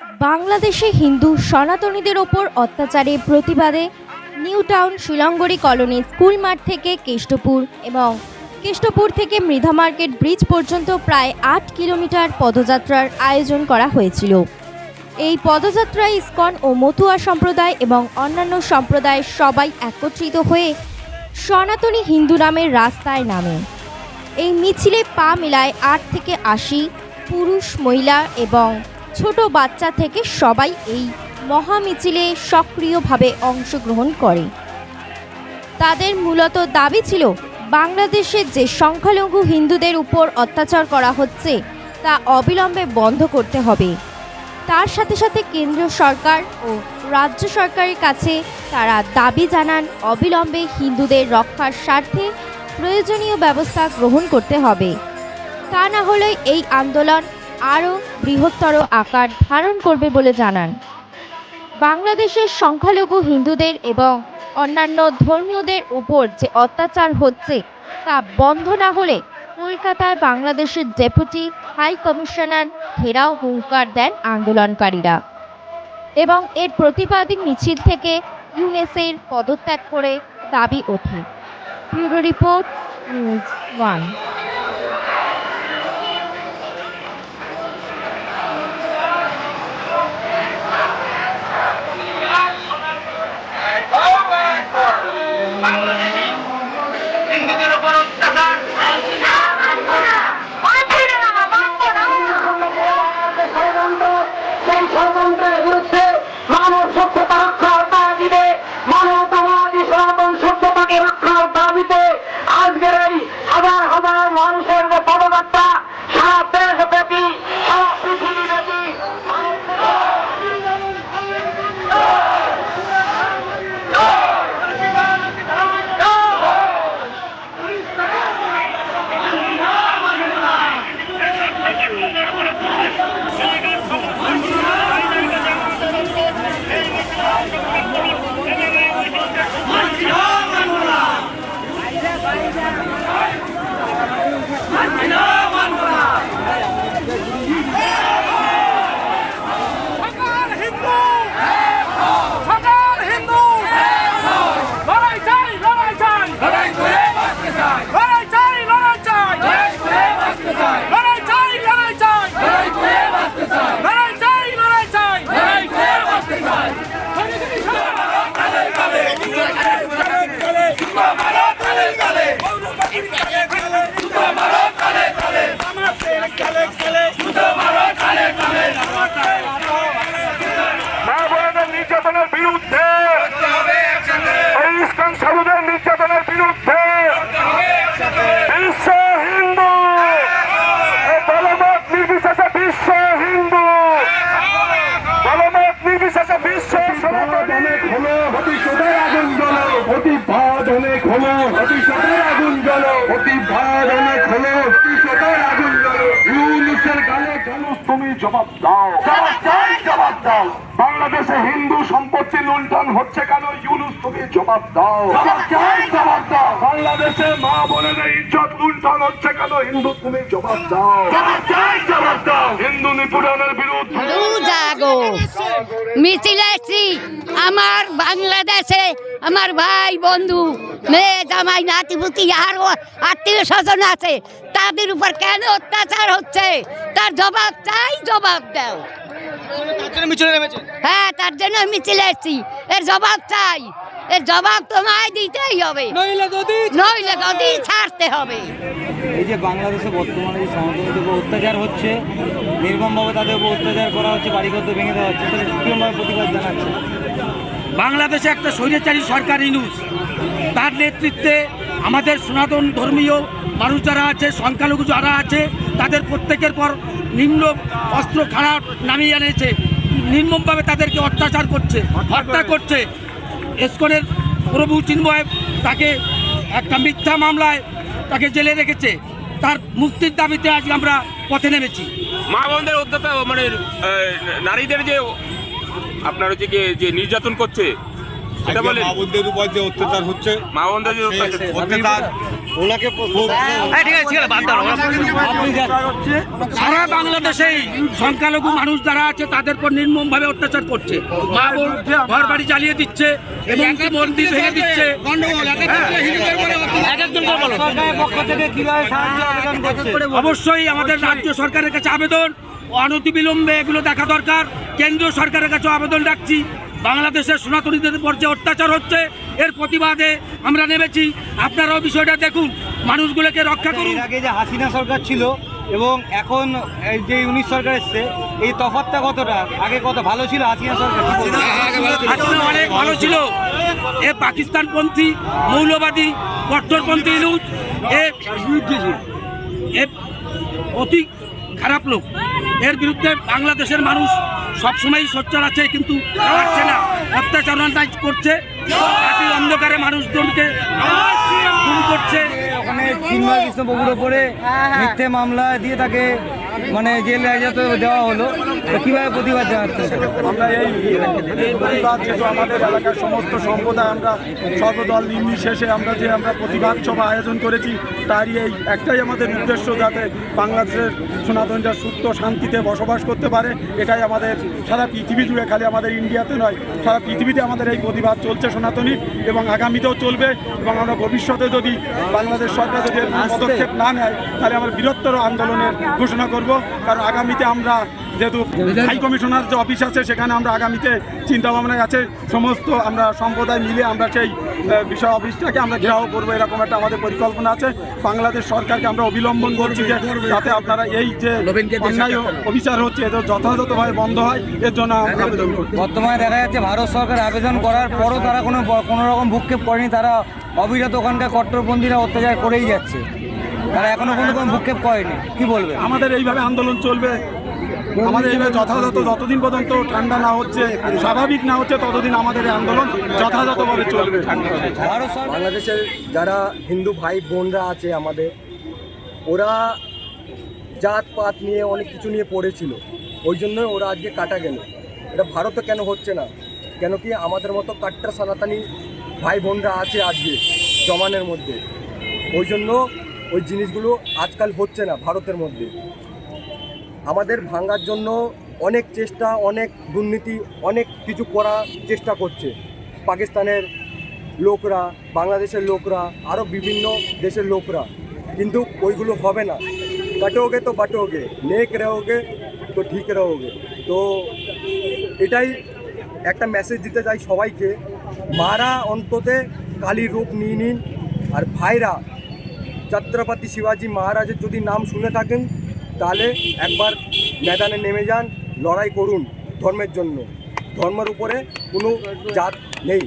বাংলাদেশে হিন্দু সনাতনীদের ওপর অত্যাচারের প্রতিবাদে নিউ টাউন শিলংগড়ি কলোনি স্কুল মাঠ থেকে কেষ্টপুর এবং কেষ্টপুর থেকে মৃধা মার্কেট ব্রিজ পর্যন্ত প্রায় আট কিলোমিটার পদযাত্রার আয়োজন করা হয়েছিল। এই পদযাত্রায় ইস্কন ও মতুয়া সম্প্রদায় এবং অন্যান্য সম্প্রদায়ের সবাই একত্রিত হয়ে সনাতনী হিন্দু নামের রাস্তায় নামে। এই মিছিলে পা মেলায় আট থেকে আশি পুরুষ, মহিলা এবং ছোট বাচ্চা থেকে সবাই এই মহা মিছিলে সক্রিয়ভাবে অংশগ্রহণ করে। তাদের মূলত দাবি ছিল বাংলাদেশের যে সংখ্যালঘু হিন্দুদের উপর অত্যাচার করা হচ্ছে, তা অবিলম্বে বন্ধ করতে হবে। তার সাথে সাথে কেন্দ্রীয় সরকার ও রাজ্য সরকারের কাছে তারা দাবি জানান, অবিলম্বে হিন্দুদের রক্ষার স্বার্থে প্রয়োজনীয় ব্যবস্থা গ্রহণ করতে হবে। তা না হলে এই আন্দোলন আরও বৃহত্তর আকার ধারণ করবে বলে জানান। বাংলাদেশের সংখ্যালঘু হিন্দুদের এবং অন্যান্য ধর্মীয়দের উপর যে অত্যাচার হচ্ছে তা বন্ধ না হলে কলকাতায় বাংলাদেশের ডেপুটি হাই কমিশনার ঘেরাও হুঙ্কার দেন আন্দোলনকারীরা এবং এর প্রতিবাদী মিছিল থেকে ইউএসএর পদত্যাগ করে দাবি ওঠে। Report, news one. নির্যাতনের বিরুদ্ধে এই ইস্কন সাধুদের নির্যাতনের বিরুদ্ধে বিশ্ব হিন্দু এই দলমত নির্বিশেষে বিশ্ব হিন্দু দলমত নির্বিশেষে বিশ্ব সনাতনী হলো প্রতিশোধের আগুন প্রতিবাদ অনেক হলো প্রতিশোধের আগুন জ্বলো। প্রতিবাদ অনেক হলো প্রতিশোধের আগুন জ্বলো। ইউনুসের গালে জ্বলো তুমি জবাব দাও? জবাব দাও বাংলাদেশে হিন্দু সম্পত্তি লুণ্ঠন হচ্ছে কেন? ইউনুস তুমি জবাব দাও। জবাব দাও বাংলাদেশে মা বোনেদের ইজ্জত লুণ্ঠন হচ্ছে কেন? হিন্দু তুমি জবাব দাও। জবাব দাও হিন্দু নিপীড়নের বিরুদ্ধে মিছিলে আমার বাংলাদেশে আমার ভাই বন্ধু মেয়ে জামাই নাতি নাতিপুতি আরও আত্মীয় স্বজন আছে তাদের উপর কেন অত্যাচার হচ্ছে? তার জবাব চাই জবাব দাও। হ্যাঁ তার জন্য মিছিলে এসছি। এর জবাব চাই। এর জবাব তোমায় দিতেই হবে। নইলে গদি ছাড়তে হবে। এই যে বাংলাদেশে বর্তমানে যে সনাতনীদের উপর অত্যাচার হচ্ছে নির্মমভাবে তাদের উপর অত্যাচার করা হচ্ছে বাড়িঘর ভেঙে দেওয়া হচ্ছে তাহলে কিরমভাবে প্রতিবাদ জানাচ্ছে? বাংলাদেশে একটা স্বৈরাচারী সরকার ইনুস তার নেতৃত্বে আমাদের সনাতন ধর্মীয় মানুষ যারা আছে, সংখ্যালঘু যারা আছে, তাদের প্রত্যেকের পর নিম্ন অস্ত্র খারাপ নামিয়ে এনেছে। নির্মমভাবে তাদেরকে অত্যাচার করছে, হত্যা করছে। এসকনের প্রভু চিন্ময় তাকে একটা মিথ্যা মামলায় তাকে জেলে রেখেছে। তার মুক্তির দাবিতে আজকে আমরা পথে নেমেছি। মা বোনদের মানে নারীদের যে আপনার হচ্ছে কি যে নির্যাতন করছে? সেটা বলে মা উপর যে অত্যাচার হচ্ছে মা যে অত্যাচার। অত্যাচার ওনাকে আপনি যাচ্ছে সারা বাংলাদেশেই সংখ্যালঘু মানুষ যারা আছে তাদের উপর নির্মমভাবে অত্যাচার করছে। মা বোন ঘর বাড়ি জ্বালিয়ে দিচ্ছে এবং মন্দির ভেঙে দিচ্ছে। সরকারের পক্ষ থেকে কীভাবে সাহায্য আবেদন করছে? অবশ্যই আমাদের রাজ্য সরকারের কাছে আবেদন। অনতিবিলম্বে এগুলো দেখা দরকার। কেন্দ্রীয় সরকারের কাছে আবেদন রাখছি। বাংলাদেশের সনাতনীদের উপর যে অত্যাচার হচ্ছে এর প্রতিবাদে আমরা নেমেছি। আপনারাও বিষয়টা দেখুন। মানুষগুলোকে রক্ষা করুন। আগে যে হাসিনা সরকার ছিল এবং এখন যে উনিশ সরকার এসছে এই তফাৎটা কতটা? আগে কত ভালো ছিল হাসিনা সরকার? হাসিনা অনেক ভালো ছিল। এ পাকিস্তানপন্থী মৌলবাদী কট্টরপন্থী এ এ অতি খারাপ লোক। এর বিরুদ্ধে বাংলাদেশের মানুষ সবসময়ই সোচ্চার আছে, কিন্তু পারছে না। করছে অন্ধকারে মানুষজনকে খুন করছে। অনেক মিথ্যে মামলা দিয়ে তাকে মানে জেল হাজতে দেওয়া হলো। কীভাবে প্রতিবাদ জানাচ্ছে আমরা এই এই প্রতিবাদ যেহেতু আমাদের এলাকার সমস্ত সম্প্রদায়, আমরা সর্বদল নির্বিশেষে আমরা যে আমরা প্রতিবাদ সভা আয়োজন করেছি, তারই এই একটাই আমাদের উদ্দেশ্য যাতে বাংলাদেশের সনাতনরা সুস্থ শান্তিতে বসবাস করতে পারে। এটাই আমাদের সারা পৃথিবী জুড়ে খালি আমাদের ইন্ডিয়াতে নয়, সারা পৃথিবীতে আমাদের এই প্রতিবাদ চলছে সনাতনী এবং আগামীতেও চলবে এবং আমরা ভবিষ্যতে যদি বাংলাদেশ সরকার যদি পদক্ষেপ না নেয়, তাহলে আমরা বৃহত্তর আন্দোলনের ঘোষণা করব। কারণ আগামীতে আমরা যেহেতু হাই কমিশনার যে অফিস আছে সেখানে আমরা আগামীতে চিন্তা ভাবনায় আছে সমস্ত আমরা সম্প্রদায় মিলে আমরা সেই বিষয় অফিসটাকে আমরা ঘেরাও করব এরকম একটা আমাদের পরিকল্পনা আছে। বাংলাদেশ সরকারকে আমরা অবিলম্বন করছি যে যাতে আপনারা এই যে অন্যায় অবিচার হচ্ছে এদের যথাযথভাবে বন্ধ হয় এর জন্য আমরা আবেদন করছি। বর্তমানে দেখা যাচ্ছে ভারত সরকার আবেদন করার পরও তারা কোনো কোনো রকম ভূক্ষেপ করেনি তারা অবিরত ওখানকার কট্টরপন্থীরা অত্যাচার করেই যাচ্ছে। তারা এখনও কোনো কোনো ভূক্ষেপ করেনি। কি বলবে আমাদের এইভাবে আন্দোলন চলবে। আমাদের এইভাবে যথাযথ যতদিন পর্যন্ত ঠান্ডা না হচ্ছে স্বাভাবিক না হচ্ছে ততদিন আমাদের এই আন্দোলন যথাযথভাবে চলবে। বাংলাদেশের যারা হিন্দু ভাই বোনরা আছে আমাদের ওরা জাত পাত নিয়ে অনেক কিছু নিয়ে পড়েছিল। ওই জন্যই ওরা আজকে কাটা গেল। এটা ভারতে কেন হচ্ছে না? কেন কি আমাদের মতো কাট্টা সনাতনী ভাই বোনরা আছে আজকে জমানের মধ্যে? ওই জন্য ওই জিনিসগুলো আজকাল হচ্ছে না ভারতের মধ্যে। আমাদের ভাঙার জন্য অনেক চেষ্টা, অনেক দুর্নীতি, অনেক কিছু করার চেষ্টা করছে। পাকিস্তানের লোকরা, বাংলাদেশের লোকরা আরও বিভিন্ন দেশের লোকরা। কিন্তু ওইগুলো হবে না। কাটোগে তো বাটোগে, নেক রোগে তো ঠিক রোগে। তো এটাই একটা মেসেজ দিতে চাই সবাইকে। মারা অন্ততে কালি রূপ নিয়ে নিন, আর ভাইরা ছত্রপতি শিবাজি মহারাজের যদি নাম শুনে থাকেন, তাহলে একবার ময়দানে নেমে যান, লড়াই করুন ধর্মের জন্য। ধর্মের উপরে কোনো জাত নেই।